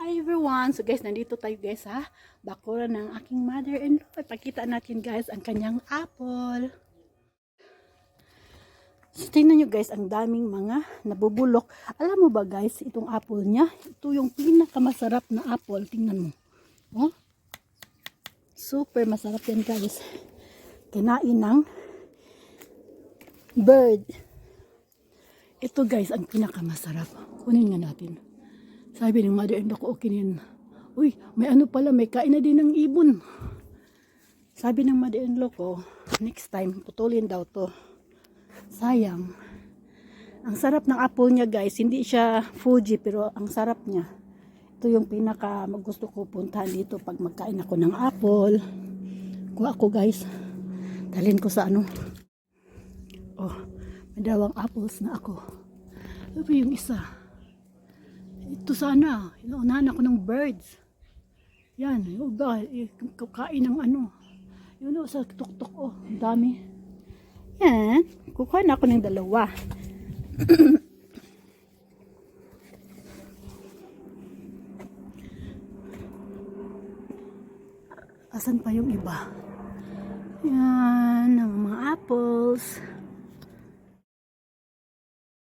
Hi everyone! So guys, nandito tayo guys ha. Bakura ng aking mother-in-law. Ipakita natin guys ang kanyang apple. So tingnan nyo guys, ang daming mga nabubulok. Alam mo ba guys, itong apple niya, ito yung pinakamasarap na apple. Tingnan mo. Oh? Super masarap yan guys. Kinain ng bird. Ito guys, ang pinakamasarap. Kunin nga natin. Sabi ng mother-in-law ko, okay yan. Uy, may ano pala, may kain na din ng ibon. Sabi ng mother-in-law ko, next time, putulin daw to. Sayang. Ang sarap ng apple niya guys, hindi siya Fuji, pero ang sarap niya. Ito yung pinaka gusto ko puntahan dito pag magkain ako ng apple. Kuha ako guys. Dalhin ko sa ano. Oh, may dalawang apples na ako. Ano yung isa? Ito sana, inuunahan ako ng birds. Yan, yung ba, eh, kakain ng ano. Yun o, sa tuktok, oh, ang dami. Yan, kukuha na ako ng dalawa. Asan pa yung iba? Yan, ang mga apples.